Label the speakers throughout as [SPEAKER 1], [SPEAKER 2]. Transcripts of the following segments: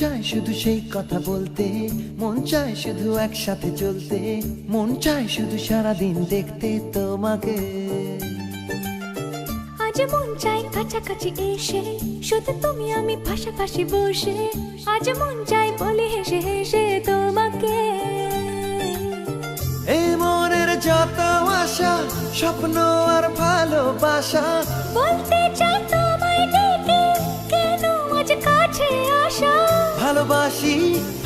[SPEAKER 1] চায় শুধু সেই কথা বলতে মন চায় শুধু একসাথে চলতে মন চায় শুধু সারাদিন দেখতে তোমাকে।
[SPEAKER 2] আজ মন চাই কাছাকাছি এসে শুধু তুমি আমি পাশাপাশি বসে আজ মন চাই বলে হেসে হেসে তোমাকে।
[SPEAKER 1] এই মনের যত আশা স্বপ্ন আর ভালোবাসা।
[SPEAKER 2] বলতে চাই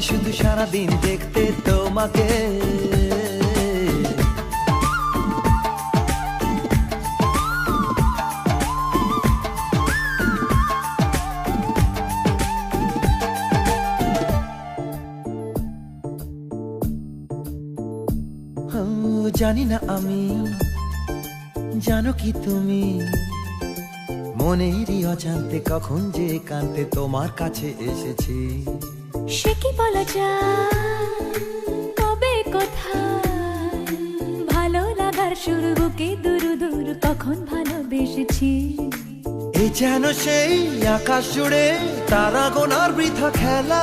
[SPEAKER 1] চায় শুধু সারাদিন দেখতে তোমাকে। জানি না আমি, জানো কি তুমি? মনেরই অজান্তে কখন যে কান্তে তোমার কাছে এসেছি।
[SPEAKER 2] সে কি বলা যায়? কবে কোথায় ভালো লাগার শুরু বুকে দূর দূর কখন ভালোবেসেছি?
[SPEAKER 1] এ যেন সেই আকাশ জুড়ে তারা গোনার বৃথা খেলা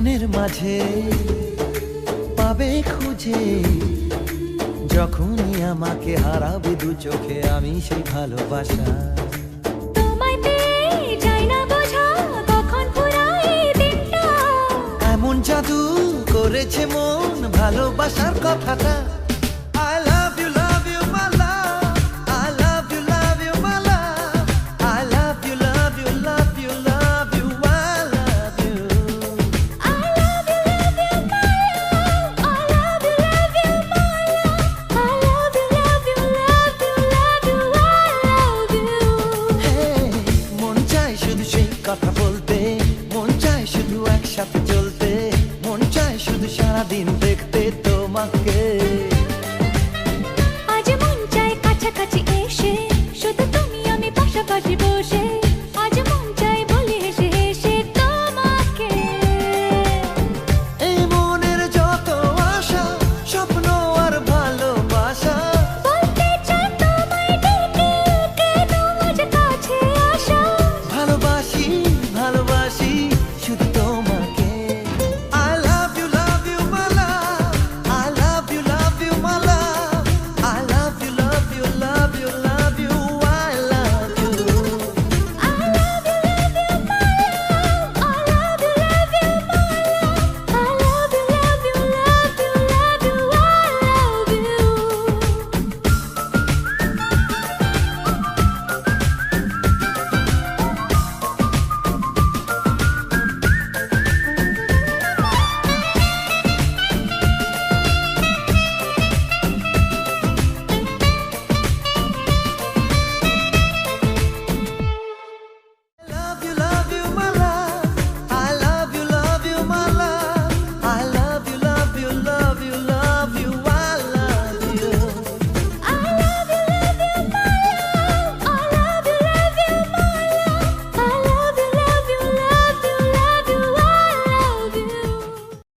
[SPEAKER 1] মনের মাঝে পাবে খুঁজে। যখনই আমাকে হারাবে দু চোখে আমি সেই ভালোবাসা। এমন জাদু করেছে মন ভালোবাসার কথাটা। শুধু সারাদিন দেখতে তোমাকে।